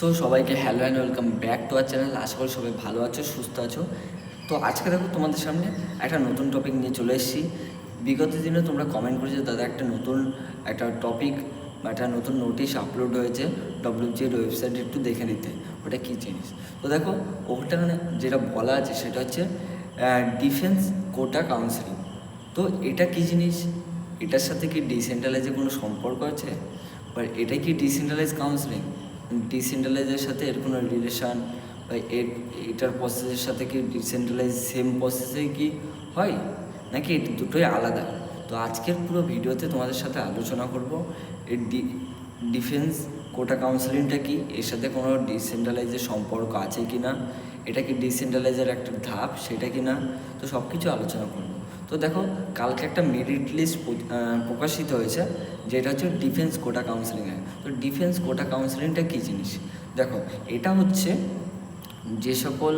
So সবাইকে hello and welcome back to our channel আশা করি সবাই ভালো আছো, সুস্থ আছো। তো আজকে দেখো তোমাদের সামনে একটা নতুন টপিক নিয়ে চলে এসেছি। বিগত দিনে তোমরা কমেন্ট করেছ দাদা একটা নতুন একটা টপিক বা একটা নতুন নোটিশ আপলোড হয়েছে ডব্লিউজির ওয়েবসাইটে একটু দেখে নিতে। ওটা কী জিনিস? তো দেখো ওটা যেটা বলা আছে সেটা হচ্ছে ডিফেন্স কোটা কাউন্সিলিং তো এটা কী জিনিস? এটার সাথে কি ডিসেন্ট্রালাইজের কোনো সম্পর্ক আছে? বা এটা কি ডিসেন্ট্রালাইজ কাউন্সিলিং ডিসেন্ট্রালাইজের সাথে এর কোনো রিলেশন বা এর, এটার প্রসেসের সাথে কি ডিসেন্ট্রালাইজ সেম প্রসেসে কি হয়? নাকি দুটোই আলাদা? তো আজকের পুরো ভিডিওতে তোমাদের সাথে আলোচনা করব। এর ডি ডিফেন্স কোটা কাউন্সিলিংটা কি? এর সাথে কোনো ডিসেন্ট্রালাইজের সম্পর্ক আছে কি না এটা কি ডিসেন্ট্রালাইজের একটা ধাপ? সেটা কি না তো সব কিছু আলোচনা করব। তো দেখো, কালকে একটা মেরিট লিস্ট প্রকাশিত হয়েছে, যেটা হচ্ছে ডিফেন্স কোটা কাউন্সিলিংয়ে তো ডিফেন্স কোটা কাউন্সিলিংটা কী জিনিস? দেখো, এটা হচ্ছে যে সকল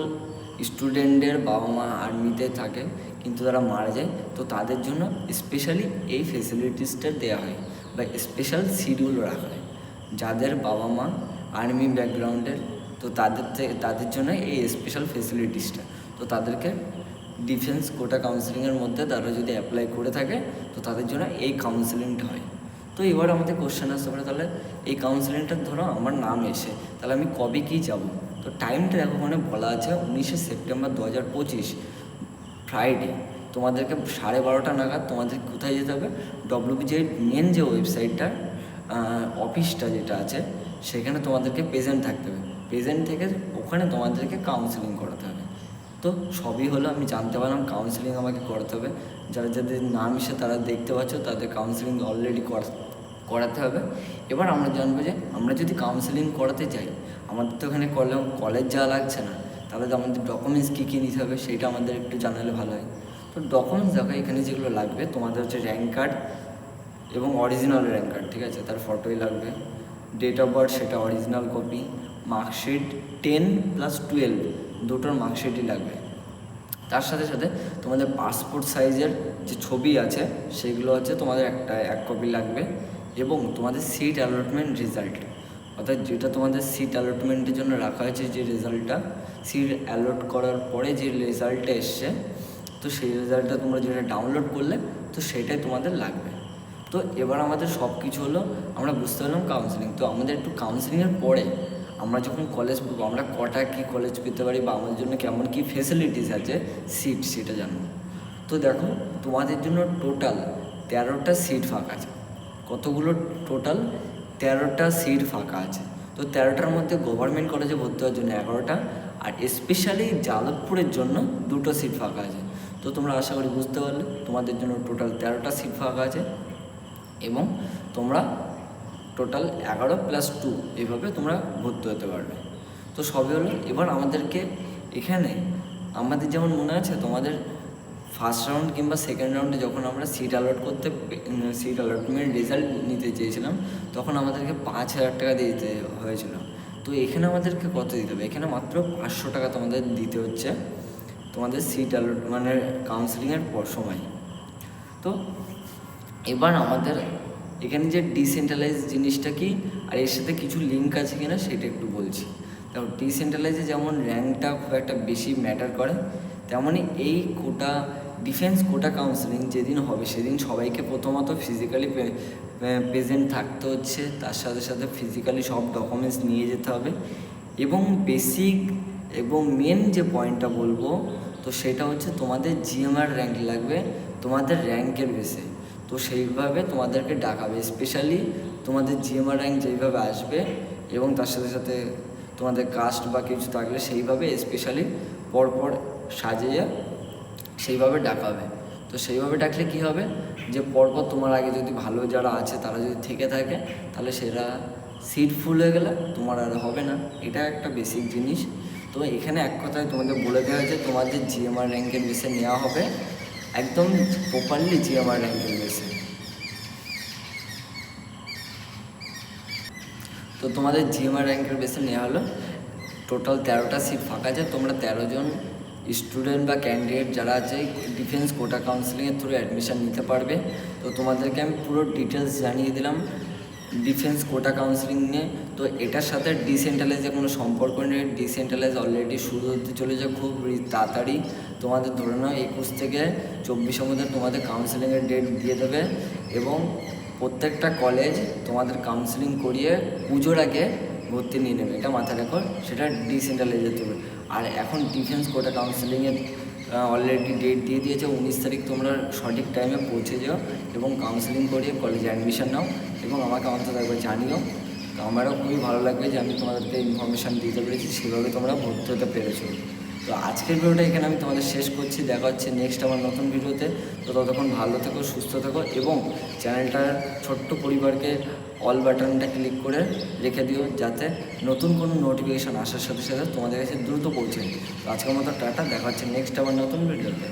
স্টুডেন্টদের বাবা মা আর্মিতে থাকে, কিন্তু তারা মারা যায়, তো তাদের জন্য স্পেশালি এই ফেসিলিটিসটা দেওয়া হয়, বা স্পেশাল শিডিউল রাখা হয়, যাদের বাবা মা আর্মি ব্যাকগ্রাউন্ডের তো তাদের তাদের জন্য এই স্পেশাল ফেসিলিটিসটা তো তাদেরকে ডিফেন্স কোটা কাউন্সিলিংয়ের মধ্যে তারা যদি অ্যাপ্লাই করে থাকে, তো তাদের জন্য এই কাউন্সিলিংটা হয়। তো এবার আমাদের কোশ্চেন আসতে পারে, তাহলে এই কাউন্সিলিংটা ধরো আমার নাম এসে, তাহলে আমি কবে কী যাব? তো টাইমটা দেখো ওখানে বলা আছে উনিশে সেপ্টেম্বর দু হাজার পঁচিশ ফ্রাইডে তোমাদেরকে সাড়ে বারোটা নাগাদ তোমাদের কোথায় যেতে হবে? ডব্লিউবিজির মেন যে ওয়েবসাইটটা অফিসটা যেটা আছে, সেখানে তোমাদেরকে প্রেজেন্ট থাকতে হবে। প্রেজেন্ট থেকে ওখানে তোমাদেরকে কাউন্সিলিং করাতে হবে। তো সবই হলো, আমি জানতে পারলাম কাউন্সিলিং আমাকে করতে হবে। যারা যাদের নাম এসে তারা দেখতে পাচ্ছ, তাদের কাউন্সিলিং অলরেডি করাতে হবে। এবার আমরা জানব যে, আমরা যদি কাউন্সিলিং করাতে চাই, আমাদের তো এখানে করলে কলেজ যাওয়া লাগছে না। তাহলে তো আমাদের ডকুমেন্টস কী কী নিতে হবে সেটা আমাদের একটু জানালে ভালো হয়। তো ডকুমেন্টস দেখো, এখানে যেগুলো লাগবে, তোমাদের হচ্ছে র্যাঙ্ক কার্ড এবং অরিজিনাল র্যাঙ্ক কার্ড ঠিক আছে? তার ফটোই লাগবে। ডেট অফ বার্থ সেটা original copy marksheet ten plus twelve দুটোর মার্কশিটই লাগবে। তার সাথে সাথে তোমাদের পাসপোর্ট সাইজের যে ছবি আছে, সেগুলো হচ্ছে তোমাদের একটা, এক কপি লাগবে এবং তোমাদের সিট অ্যালটমেন্ট রেজাল্ট অর্থাৎ যেটা তোমাদের সিট অ্যালটমেন্টের জন্য রাখা হয়েছে যে রেজাল্টটা সিট অ্যালট করার পরে যে রেজাল্টটা এসছে, তো সেই রেজাল্টটা তোমরা যেটা ডাউনলোড করলে, তো সেটাই তোমাদের লাগবে। তো এবার আমাদের সব কিছু হলো, আমরা বুঝতে পারলাম কাউন্সিলিং তো আমাদের একটু কাউন্সিলিংয়ের পরে আমরা যখন কলেজ পড়ব, আমরা কটা কী কলেজ পেতে পারি বা আমাদের জন্য কেমন কী ফেসিলিটিস আছে সিট সেটা জানব। তো দেখো, তোমাদের জন্য টোটাল তেরোটা সিট ফাঁকা আছে। কতগুলো টোটাল তেরোটা সিট ফাঁকা আছে। তো তেরোটার মধ্যে গভর্নমেন্ট কলেজে ভর্তি হওয়ার জন্য এগারোটা, আর স্পেশালি যাদবপুরের জন্য দুটো সিট ফাঁকা আছে। তো তোমরা আশা করি বুঝতে পারলে, তোমাদের জন্য টোটাল তেরোটা সিট ফাঁকা আছে এবং তোমরা টোটাল এগারো প্লাস টু এইভাবে তোমরা ভর্তি হতে পারবে। তো সবই হলো, এবার আমাদেরকে এখানে আমাদের যেমন মনে আছে, তোমাদের ফার্স্ট রাউন্ড কিংবা সেকেন্ড রাউন্ডে যখন আমরা সিট অ্যালট করতে সিট অ্যালটমেন্ট রেজাল্ট নিতে চেয়েছিলাম, তখন আমাদেরকে পাঁচ হাজার টাকা দিয়ে দিতে হয়েছিল। তো এখানে আমাদেরকে কত দিতে হবে? এখানে মাত্র পাঁচশো টাকা তোমাদের দিতে হচ্ছে তোমাদের সিট অ্যালট মানে কাউন্সিলিংয়ের পর সময়। তো এবার আমাদের এখানে যে ডিসেন্ট্রালাইজ জিনিসটা কি? আর এর সাথে কিছু লিঙ্ক আছে কিনা সেটা একটু বলছি। দেখো ডিসেন্ট্রালাইজে যেমন র্যাঙ্কটা খুব একটা বেশি ম্যাটার করে তেমনই এই কোটা ডিফেন্স কোটা কাউন্সিলিং যেদিন হবে সেদিন সবাইকে প্রথমত ফিজিক্যালি প্রেজেন্ট থাকতে হচ্ছে। তার সাথে সাথে ফিজিক্যালি সব ডকুমেন্টস নিয়ে যেতে হবে। এবং বেসিক এবং মেন যে পয়েন্টটা বলব, তো সেটা হচ্ছে তোমাদের জিএমআর র্যাঙ্ক লাগবে। তোমাদের র্যাঙ্কের বেসে তো সেইভাবে তোমাদেরকে ডাকাবে স্পেশালি তোমাদের জিএমআর র্যাঙ্ক যেইভাবে আসবে এবং তার সাথে সাথে তোমাদের কাস্ট বা কিছু থাকলে সেইভাবে স্পেশালি পরপর সাজিয়ে সেইভাবে ডাকাবে। তো সেইভাবে ডাকলে কি হবে? যে পরপর তোমার আগে যদি ভালো যারা আছে তারা যদি থেকে থাকে, তাহলে সেটা সিট ফুল হয়ে গেলে তোমার আর হবে না। এটা একটা বেসিক জিনিস। তো এখানে এক কথায় তোমাদের বলে দেওয়া হয়েছে, তোমাদের জিএমআর র্যাঙ্কের বেসে নেওয়া হবে। একদম প্রপারলি জিএমআর র্যাঙ্কের বেসে তো তোমাদের জিএমআর র্যাঙ্কের বেসে নেওয়া হলো। টোটাল তেরোটা সিট ফাঁকা আছে। তোমরা তেরো জন স্টুডেন্ট বা ক্যান্ডিডেট যারা আছে ডিফেন্স কোটা কাউন্সিলিংয়ের থ্রু অ্যাডমিশান নিতে পারবে। তো তোমাদেরকে আমি পুরো ডিটেলস জানিয়ে দিলাম। ডিফেন্স কোটা কাউন্সিলিং নিয়ে, তো এটার সাথে ডিসেন্ট্রালাইজের কোনো সম্পর্ক নেই ডিসেন্ট্রালাইজ অলরেডি শুরু হতে চলেছে খুব তাড়াতাড়ি। তোমাদের ধরে নাও, একুশ থেকে চব্বিশের মধ্যে তোমাদের কাউন্সিলিংয়ের ডেট দিয়ে দেবে এবং প্রত্যেকটা কলেজ তোমাদের কাউন্সিলিং করিয়ে পুজোর আগে ভর্তি নিয়ে নেবে। এটা মাথায় রাখো, সেটা ডিসেন্ট্রালাইজ হবে। আর এখন ডিফেন্স কোটা কাউন্সিলিংয়ের অলরেডি ডেট দিয়ে দিয়েছে, উনিশ তারিখ তোমরা সঠিক টাইমে পৌঁছে যাও এবং কাউন্সেলিং করিয়ে কলেজে অ্যাডমিশান নাও এবং আমাকে অন্তত একবার জানিও। তো আমারও খুবই ভালো লাগবে যে আমি তোমাদেরকে ইনফরমেশান দিতে পেরেছি, সেভাবে তোমরা ভর্তি হতে পেরেছ। তো আজকের ভিডিওটা এখানে আমি তোমাদের শেষ করছি। দেখা হচ্ছে নেক্সট আমার নতুন ভিডিওতে। তো ততক্ষণ ভালো থেকো, সুস্থ থেকো এবং চ্যানেলটার ছোট্ট পরিবারকে অল বাটনটা ক্লিক করে রেখে দিও যাতে নতুন কোনো নোটিফিকেশান আসার সাথে সাথে তোমাদের কাছে দ্রুত পৌঁছে। তো আজকের মতো টাটা, দেখা হচ্ছে নেক্সট আমার নতুন ভিডিওতে।